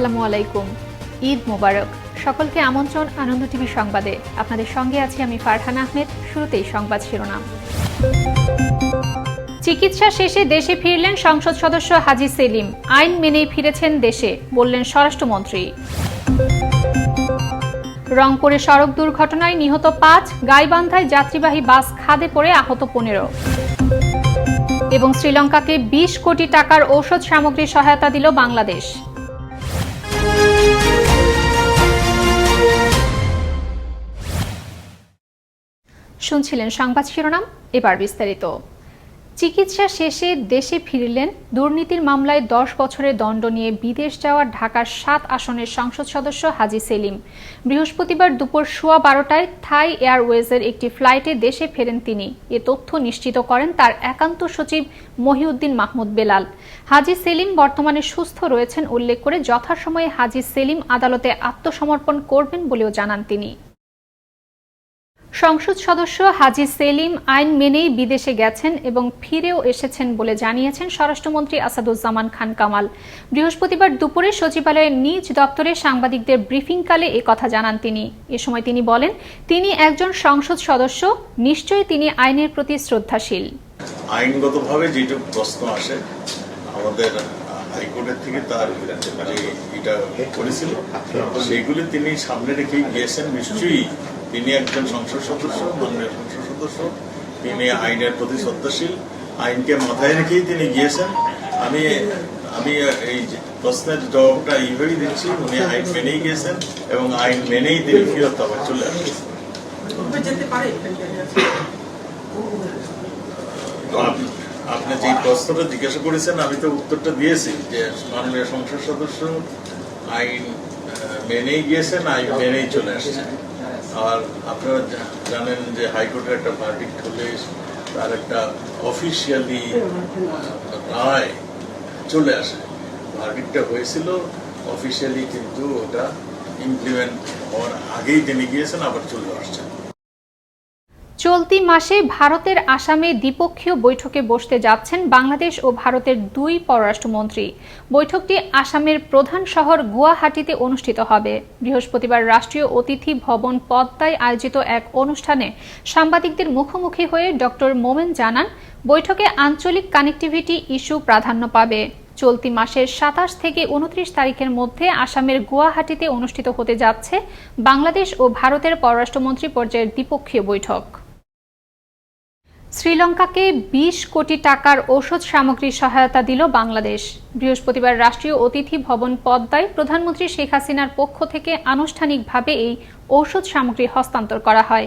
আসসালামু আলাইকুম। ঈদ মোবারক। সকলকে আমন্ত্রণ আনন্দ টিভি সংবাদে। আপনাদের সঙ্গে আছি আমি ফারহান আহমেদ। শুরুতেই সংবাদ শিরোনাম। চিকিৎসা শেষে দেশে ফিরলেন সংসদ সদস্য হাজি সেলিম। আইন মেনেই ফিরেছেন দেশে, বললেন স্বরাষ্ট্রমন্ত্রী। রংপুরে সড়ক দুর্ঘটনায় নিহত পাঁচ, গাইবান্ধায় যাত্রীবাহী বাস খাদে পড়ে আহত পনেরো। এবং শ্রীলঙ্কাকে ২০ কোটি টাকার ঔষধ সামগ্রী সহায়তা দিল বাংলাদেশ। শুনছিলেন সংবাদ শিরোনাম, এবার বিস্তারিত। চিকিৎসা শেষে দেশে ফিরলেন, দুর্নীতির মামলায় দশ বছরের দণ্ড নিয়ে বিদেশ যাওয়া ঢাকার সাত আসনের সংসদ সদস্য হাজি সেলিম। বৃহস্পতিবার দুপুর সোয়া বারোটায় থাই এয়ারওয়েজের একটি ফ্লাইটে দেশে ফেরেন তিনি। এ তথ্য নিশ্চিত করেন তার একান্ত সচিব মহিউদ্দিন মাহমুদ বেলাল। হাজি সেলিম বর্তমানে সুস্থ রয়েছেন, উল্লেখ করে যথাসময়ে হাজি সেলিম আদালতে আত্মসমর্পণ করবেন বলেও জানান তিনি। সংসদ সদস্য হাজি সেলিম আইন মেনেই বিদেশে গেছেন এবং ফিরেও এসেছেন বলে জানিয়েছেন স্বরাষ্ট্রমন্ত্রী আসাদুজ্জামান খান কামাল। বৃহস্পতিবার দুপুরে সচিবালয়ের নিজ দপ্তরে সাংবাদিকদের ব্রিফিংকালে এ কথা জানান তিনি। এ সময় তিনি বলেন তিনি একজন সংসদ সদস্য নিশ্চয়ই তিনি আইনের প্রতি শ্রদ্ধাশীল। আইনগতভাবে যেটুকু প্রশ্ন আসে আমাদের হাইকোর্টের থেকে তার যে এটা করেছিল। সেগুলি তিনি সামনে রেখেই গিয়েছেন নিশ্চয়ই তিনি একজন সংসদ সদস্য মাননীয় সংসদ সদস্য। তিনি আইনের প্রতি শ্রদ্ধাশীল। আইনকে মাথায় রেখেই তিনি গিয়েছেন। আমি আমি এই প্রশ্নের জবাবটা এইভাবেই দিচ্ছি উনি আইন মেনেই গিয়েছেন এবং আইন মেনেই তিনি ফেরত আবার চলে আসছেন। আপনি যে প্রশ্নটা জিজ্ঞাসা করেছেন আমি তো উত্তরটা দিয়েছি যে মাননীয় সংসদ সদস্য আইন মেনেই গিয়েছেন আইন মেনেই চলে আসছেন। আর আপনারা জানেন যে হাইকোর্টের একটা ভার্ডিক্ট হলে তার একটা অফিসিয়ালি রায় চলে আসে। ভার্ডিক্টটা হয়েছিল অফিসিয়ালি কিন্তু ওটা ইমপ্লিমেন্ট হওয়ার আগেই তিনি গিয়েছেন, আবার চলে আসছেন। চলতি মাসে ভারতের আসামে দ্বিপক্ষীয় বৈঠকে বসতে যাচ্ছেন বাংলাদেশ ও ভারতের দুই পররাষ্ট্রমন্ত্রী। বৈঠকটি আসামের প্রধান শহর গুয়াহাটিতে অনুষ্ঠিত হবে। বৃহস্পতিবার রাষ্ট্রীয় অতিথি ভবন পদ্মায় আয়োজিত এক অনুষ্ঠানে সাংবাদিকদের মুখোমুখি হয়ে ডক্টর মোমেন জানান, বৈঠকে আঞ্চলিক কানেক্টিভিটি ইস্যু প্রাধান্য পাবে। চলতি মাসের সাতাশ থেকে উনত্রিশ তারিখের মধ্যে আসামের গুয়াহাটিতে অনুষ্ঠিত হতে যাচ্ছে বাংলাদেশ ও ভারতের পররাষ্ট্রমন্ত্রী পর্যায়ের দ্বিপক্ষীয় বৈঠক। শ্রীলঙ্কাকে ২০ কোটি টাকার ঔষধ সামগ্রী সহায়তা দিল বাংলাদেশ। বৃহস্পতিবার রাষ্ট্রীয় অতিথি ভবন পদ্মায় প্রধানমন্ত্রী শেখ হাসিনার পক্ষ থেকে আনুষ্ঠানিকভাবে এই ঔষধ সামগ্রী হস্তান্তর করা হয়।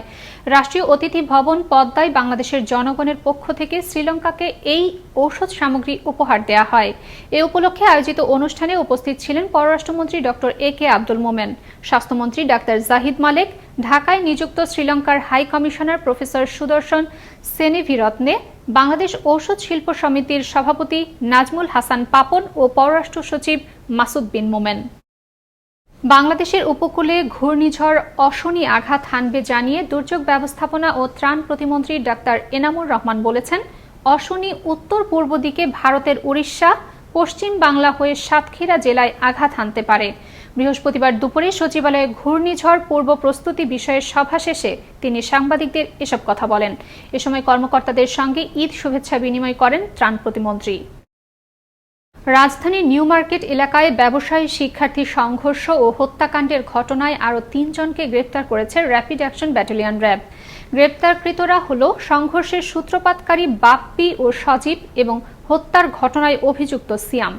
রাষ্ট্রীয় অতিথি ভবন পদ্মায় বাংলাদেশের জনগণের পক্ষ থেকে শ্রীলঙ্কাকে এই ঔষধ সামগ্রী উপহার দেয়া হয়। এ উপলক্ষে আয়োজিত অনুষ্ঠানে উপস্থিত ছিলেন পররাষ্ট্রমন্ত্রী ডক্টর এ কে আব্দুল মোমেন, স্বাস্থ্যমন্ত্রী ডাক্তার জাহিদ মালেক, ঢাকায় নিযুক্ত শ্রীলঙ্কার high commissioner professor Sudarshan Seneviratne, Bangladesh ঔষধ শিল্প সমিতির সভাপতি নাজমুল হাসান পাপন ও পররাষ্ট্র সচিব মাসুদ বিন মোমেন। বাংলাদেশের উপকূলে ঘূর্ণিঝড় অশনি আঘাত হানবে জানিয়ে দুর্যোগ ব্যবস্থাপনা ও ত্রাণ প্রতিমন্ত্রী ডাক্তার এনামুর রহমান বলেছেন, অশনি উত্তর পূর্ব দিকে ভারতের উড়িষ্যা, পশ্চিম বাংলা হয়ে সাতক্ষীরা জেলায় আঘাত হানতে পারে। বৃহস্পতিবার দুপুরে সচিবালয়ে ঘূর্ণিঝড় পূর্ব প্রস্তুতি বিষয়ে সভা শেষে তিনি সাংবাদিকদের এসব কথা বলেন। এ সময় কর্মকর্তাদের সঙ্গে ঈদ শুভেচ্ছা বিনিময় করেন ত্রাণ প্রতিমন্ত্রী। রাজধানীর নিউ মার্কেট এলাকায় ব্যবসায়ী শিক্ষার্থী সংঘর্ষ ও হত্যাকাণ্ডের ঘটনায় আরও তিনজনকে গ্রেপ্তার করেছে র্যাপিড অ্যাকশন ব্যাটালিয়ন র্যাব গ্রেপ্তারকৃতরা হল সংঘর্ষের সূত্রপাতকারী বাপ্পি ও সজীব এবং হত্যার ঘটনায় অভিযুক্ত সিয়াম।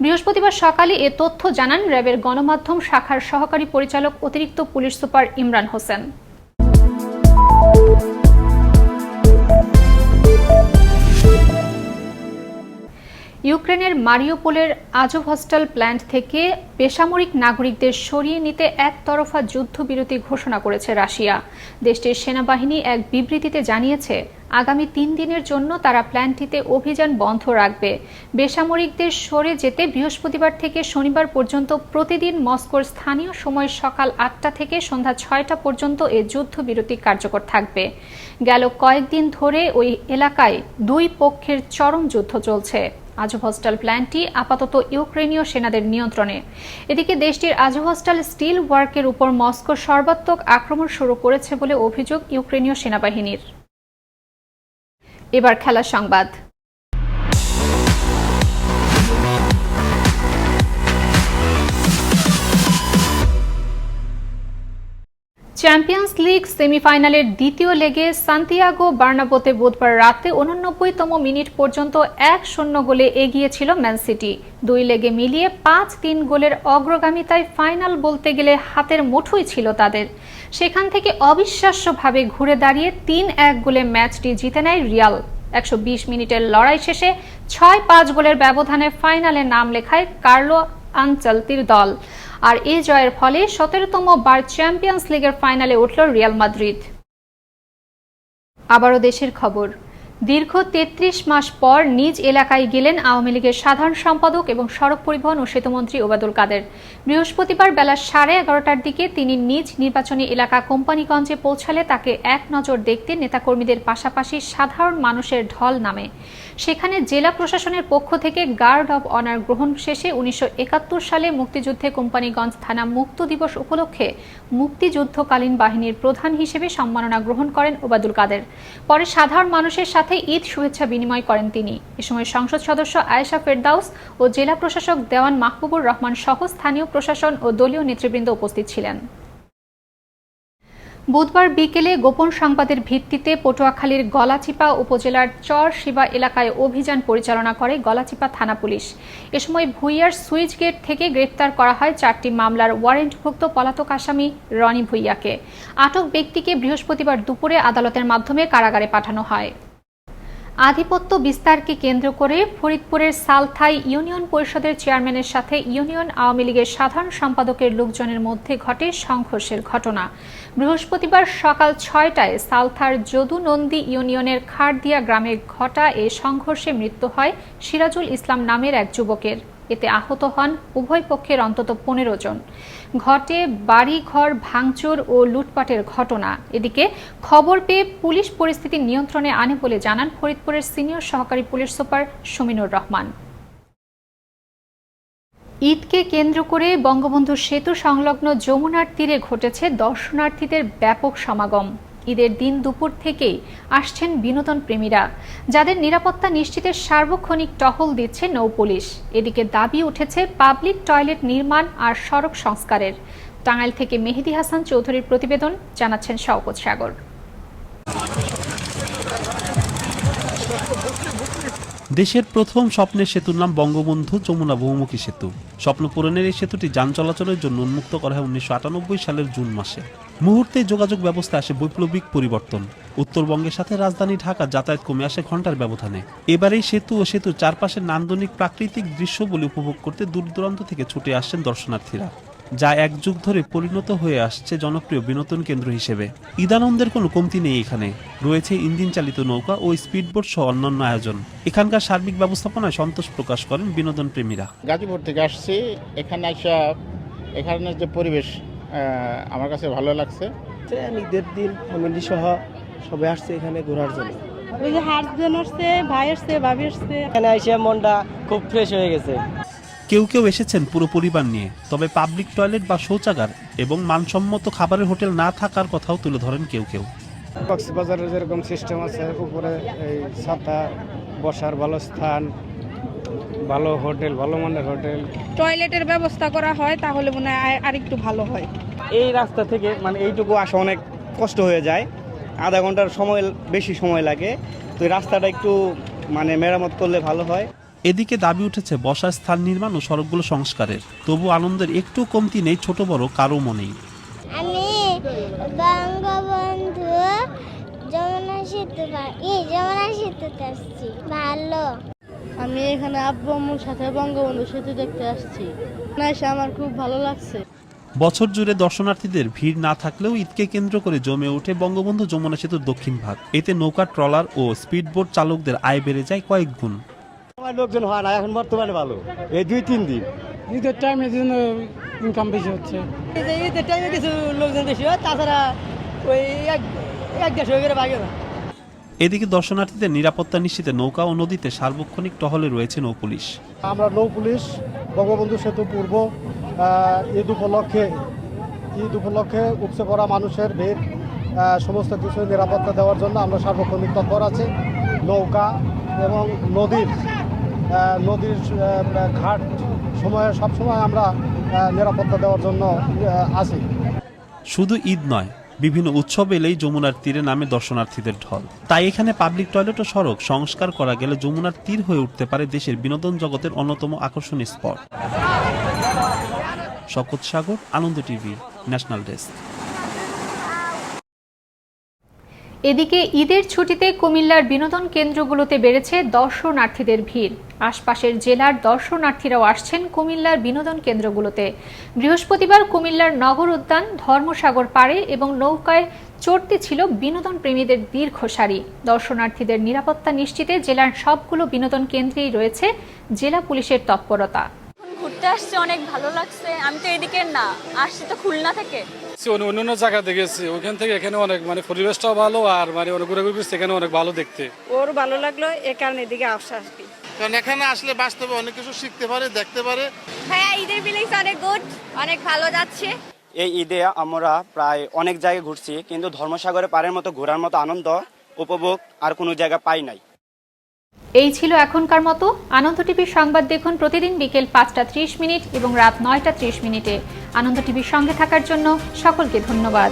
বৃহস্পতিবার সকালে এ তথ্য জানান র্যাবের গণমাধ্যম শাখার সহকারী পরিচালক অতিরিক্ত পুলিশ সুপার ইমরান হোসেন। ইউক্রেনের মারিওপোলের আজোভস্টাল প্ল্যান্ট থেকে বেসামরিক নাগরিকদের সরিয়ে নিতে একতরফা যুদ্ধবিরতি ঘোষণা করেছে রাশিয়া। দেশটির সেনাবাহিনী এক বিবৃতিতে জানিয়েছে, আগামী তিন দিনের জন্য তারা প্ল্যান্টটিতে অভিযান বন্ধ রাখবে। বেসামরিকদের সরে যেতে বৃহস্পতিবার থেকে শনিবার পর্যন্ত প্রতিদিন মস্কোর স্থানীয় সময় সকাল আটটা থেকে সন্ধ্যা ছয়টা পর্যন্ত এ যুদ্ধবিরতি কার্যকর থাকবে। গেল কয়েকদিন ধরে ওই এলাকায় দুই পক্ষের চরম যুদ্ধ চলছে। আজহস্টাল প্ল্যান্টটি আপাতত ইউক্রেনীয় সেনাদের নিয়ন্ত্রণে। এদিকে দেশটির আজহস্টাল স্টিল ওয়ার্কের উপর মস্কো সর্বাত্মক আক্রমণ শুরু করেছে বলে অভিযোগ ইউক্রেনীয় সেনাবাহিনীর। এবার খেলা সংবাদ। চ্যাম্পিয়ন্স লিগ সেমিফাইনালের দ্বিতীয় লেগে সান্তিয়াগো বার্নাবোতে বুধবার রাতে উননব্বইতম মিনিট পর্যন্ত এক শূন্য গোলে এগিয়ে ছিল ম্যান সিটি দুই লেগে মিলিয়ে পাঁচ তিন গোলের অগ্রগামিতায় ফাইনাল বলতে গেলে হাতের মুঠোই ছিল তাদের। সেখান থেকে অবিশ্বাস্যভাবে ঘুরে দাঁড়িয়ে তিন এক গোলে ম্যাচটি জিতে নেয় রিয়াল একশো বিশ মিনিটের লড়াই শেষে ছয় পাঁচ গোলের ব্যবধানে ফাইনালে নাম লেখায় কার্লো আনচলতির দল। আর এই জয়ের ফলে সতেরোতম বার চ্যাম্পিয়ন্স লিগের ফাইনালে উঠল রিয়াল মাদ্রিদ। আবারও দেশের খবর। দীর্ঘ তেত্রিশ মাস পর নিজ এলাকায় গেলেন আওয়ামী লীগের সাধারণ সম্পাদক এবং সড়ক পরিবহন ও সেতুমন্ত্রী ওবায়দুল কাদের। বৃহস্পতিবার বেলা সাড়ে এগারোটার দিকে তিনি নিজ নির্বাচনী এলাকা কোম্পানিগঞ্জে পৌঁছালে তাকে এক নজর দেখতে নেতাকর্মীদের পাশাপাশি সাধারণ মানুষের ঢল নামে। সেখানে জেলা প্রশাসনের পক্ষ থেকে গার্ড অব অনার গ্রহণ শেষে উনিশশো একাত্তর সালে মুক্তিযুদ্ধে কোম্পানিগঞ্জ থানা মুক্ত দিবস উপলক্ষে মুক্তিযুদ্ধকালীন বাহিনীর প্রধান হিসেবে সম্মাননা গ্রহণ করেন ওবায়দুল কাদের। পরে সাধারণ মানুষের সাথে ঈদ শুভেচ্ছা বিনিময় করেন তিনি। এ সময় সংসদ সদস্য আয়েশা ফেরদাউস ও জেলা প্রশাসক দেওয়ান মাহবুবুর রহমান সহ স্থানীয় প্রশাসন ও দলীয় নেতৃবৃন্দ উপস্থিত ছিলেন। বুধবার বিকেলে গোপন সংবাদের ভিত্তিতে পটুয়াখালীর গলাচিপা উপজেলার চর শিবা এলাকায় অভিযান পরিচালনা করে গলাচিপা থানা পুলিশ। এ সময় ভুইয়ার সুইচ গেট থেকে গ্রেপ্তার করা হয় চারটি মামলার ওয়ারেন্টভুক্ত পলাতক আসামি রনি ভুইয়াকে। আটক ব্যক্তিকে বৃহস্পতিবার দুপুরে আদালতের মাধ্যমে কারাগারে পাঠানো হয়। আধিপত্য বিস্তারকে কেন্দ্র করে ফরিদপুরের সালথাই ইউনিয়ন পরিষদের চেয়ারম্যানের সাথে ইউনিয়ন আওয়ামী লীগের সাধারণ সম্পাদকের লোকজনের মধ্যে ঘটে সংঘর্ষের ঘটনা। বৃহস্পতিবার সকাল ছয়টায় সালথার যদু নন্দী ইউনিয়নের খারদিয়া গ্রামে ঘটা এ সংঘর্ষে মৃত্যু হয় সিরাজুল ইসলাম নামের এক যুবকের। এতে আহত হন উভয় পক্ষের অন্তত পনেরো জন। ঘটে বাড়িঘর ভাঙচুর ও লুটপাটের ঘটনা। এদিকে খবর পেয়ে পুলিশ পরিস্থিতি নিয়ন্ত্রণে আনে বলে জানান ফরিদপুরের সিনিয়র সহকারী পুলিশ সুপার শমিনুর রহমান। ঈদকে কেন্দ্র করে বঙ্গবন্ধু সেতু সংলগ্ন যমুনার তীরে ঘটেছে দর্শনার্থীদের ব্যাপক সমাগম। ঈদের দিন দুপুর থেকেই আসছেন বিনোদন প্রেমীরা, যাদের নিরাপত্তা নিশ্চিতের সার্বক্ষণিক টহল দিচ্ছে নৌ পুলিশ। এদিকে দাবি উঠেছে পাবলিক টয়লেট নির্মাণ আর সড়ক সংস্কারের। টাঙ্গাইল থেকে মেহেদি হাসান চৌধুরীর প্রতিবেদন, জানাচ্ছেন শওকত সাগর। দেশের প্রথম স্বপ্নের সেতুর নাম বঙ্গবন্ধু যমুনা বহুমুখী সেতু। স্বপ্ন পূরণের এই সেতুটি যান চলাচলের জন্য উন্মুক্ত করা হয় উনিশশো আটানব্বই সালের জুন মাসে। মুহূর্তে যোগাযোগ ব্যবস্থা আসে বৈপ্লবিক পরিবর্তন। উত্তরবঙ্গের সাথে রাজধানী ঢাকা যাতায়াত কমে আসে ঘণ্টার ব্যবধানে। এবার এই সেতু ও সেতুর চারপাশের নান্দনিক প্রাকৃতিক দৃশ্য বলে উপভোগ করতে দূর দূরান্ত থেকে ছুটে আসছেন দর্শনার্থীরা। যা এক যুগ ধরে পরিণত হয়ে আসছে জনপ্রিয় বিনোদন কেন্দ্র হিসেবে। ঈদানন্দের কোনো কমতি নেই এখানে। রয়েছে ইঞ্জিন চালিত নৌকা ও স্পিডবোট সহ অন্যান্য আয়োজন। এখানকার সার্বিক ব্যবস্থাপনায় সন্তোষ প্রকাশ করেন বিনোদন প্রেমীরা। গাজীপুর থেকে আসছি। এখানে আসা এখানের যে পরিবেশ আহ, আমার কাছে ভালো লাগছে। ঈদের দিন ফ্যামিলি সহ সবাই আসছে এখানে ঘোরার জন্য। ওই যে হাজবেন্ড আসছে ভাই আসছে ভাবি আসছে। এখানে এসে মনটা খুব ফ্রেশ হয়ে গেছে। কেউ কেউ এসেছেন পুরো পরিবার নিয়ে তবে পাবলিক টয়লেট বা শৌচাগার এবং মানসম্মত খাবারের হোটেল না থাকার কথাও তুলে ধরেন কেউ কেউ। কক্সবাজারে যেরকম সিস্টেম আছে উপরে এই ছাতা বসার ভালো স্থান ভালো হোটেল ভালো মানের হোটেল। টয়লেটের ব্যবস্থা করা হয় তাহলে মনে হয় আর- আরেকটু ভালো হয়। এই রাস্তা থেকে মানে এইটুকু আসা অনেক কষ্ট হয়ে যায়। আধা ঘণ্টার সময় বেশি সময় লাগে। তো রাস্তাটা একটু মানে মেরামত করলে ভালো হয়। এদিকে দাবি উঠেছে বসার স্থান নির্মাণ ও সড়কগুলো সংস্কারের। তবু আনন্দের একটু কমতি নেই ছোট বড় কারও মনেই আমি বঙ্গবন্ধু যমুনা সেতু ই যমুনা সেতুতে আসছি। ভালো। আমি এখানে আব্বু আম্মুর সাথে বঙ্গবন্ধু সেতু দেখতে আসছি। না এসে আমার খুব ভালো লাগছে। বছর জুড়ে দর্শনার্থীদের ভিড় না থাকলেও ঈদকে কেন্দ্র করে জমে ওঠে বঙ্গবন্ধু যমুনা সেতুর দক্ষিণ ভাগ। এতে নৌকা ট্রলার ও স্পিডবোট চালকদের আয় বেড়ে যায় কয়েক গুণ। আমার লোকজন হয় না এখন বর্তমানে ভালো। এই দুই তিন দিন। ঈদের টাইমে জন্য ইনকাম বেশি হচ্ছে। ঈদের টাইমে কিছু লোকজন বেশি হয় তাছাড়া ওই এক এক দেড়শো করে বাগে না এদিকে দর্শনার্থীদের নিরাপত্তা নিশ্চিতে নৌকা ও নদীতে সার্বক্ষণিক টহলে রয়েছে নৌপুলিশ আমরা নৌ পুলিশ বঙ্গবন্ধু সেতু পূর্ব ঈদ উপলক্ষে ঈদ উপলক্ষে উপচে পড়া মানুষের ভিড় সমস্ত কিছু নিরাপত্তা দেওয়ার জন্য আমরা সার্বক্ষণিক তৎপর আছি। নৌকা এবং নদীর নদীর ঘাট সময়ে সবসময় আমরা নিরাপত্তা দেওয়ার জন্য আছি শুধু ঈদ নয়, বিভিন্ন উৎসব এলেই যমুনার তীরে নামে দর্শনার্থীদের ঢল। তাই এখানে পাবলিক টয়লেট ও সড়ক সংস্কার করা গেলে যমুনার তীর হয়ে উঠতে পারে দেশের বিনোদন জগতের অন্যতম আকর্ষণীয় স্পট। শকত Sagar, Ananda TV, national desk. এদিকে ঈদের ছুটিতে কুমিল্লার বিনোদন কেন্দ্রগুলোতে বেড়েছে দর্শনার্থীদের ভিড়। আশপাশের জেলার দর্শনার্থীরাও আসছেন কুমিল্লার বিনোদন কেন্দ্রগুলোতে। বৃহস্পতিবার কুমিল্লার নগর উদ্যান, ধর্মসাগর পাড়ে এবং নৌকায় চড়তে ছিল বিনোদন প্রেমীদের দীর্ঘ সারি। দর্শনার্থীদের নিরাপত্তা নিশ্চিতে জেলার সবগুলো বিনোদন কেন্দ্রেই রয়েছে জেলা পুলিশের তৎপরতা। ঘুরতে আসছে, অনেক ভালো লাগছে। আমি তো এদিকে না, আসছি তো খুলনা থেকে। অন্য অন্য জায়গা দেখেছি। ওখান থেকে এখানে অনেক মানে পরিবেশটাও ভালো আর মানে অনেক ঘুরে ঘুরে এখানে অনেক ভালো দেখতে। ওর ভালো লাগল এ কারণে এদিকে আসা আসবি কারণ এখানে আসলে বাস্তবে অনেক কিছু শিখতে পারে দেখতে পারে। ভাইয়া ঈদের ফিলিংস অনেক গুড অনেক ভালো যাচ্ছে। এই ঈদে আমরা প্রায় অনেক জায়গায় ঘুরছি কিন্তু ধর্মসাগরে পাড়ের মতো ঘোরার মতো আনন্দ উপভোগ আর কোনো জায়গা পাই নাই। এই ছিল এখনকার মতো। আনন্দ টিভির সংবাদ দেখুন প্রতিদিন বিকেল পাঁচটা ত্রিশ মিনিট এবং রাত নয়টা ত্রিশ মিনিটে। আনন্দ টিভির সঙ্গে থাকার জন্য সকলকে ধন্যবাদ।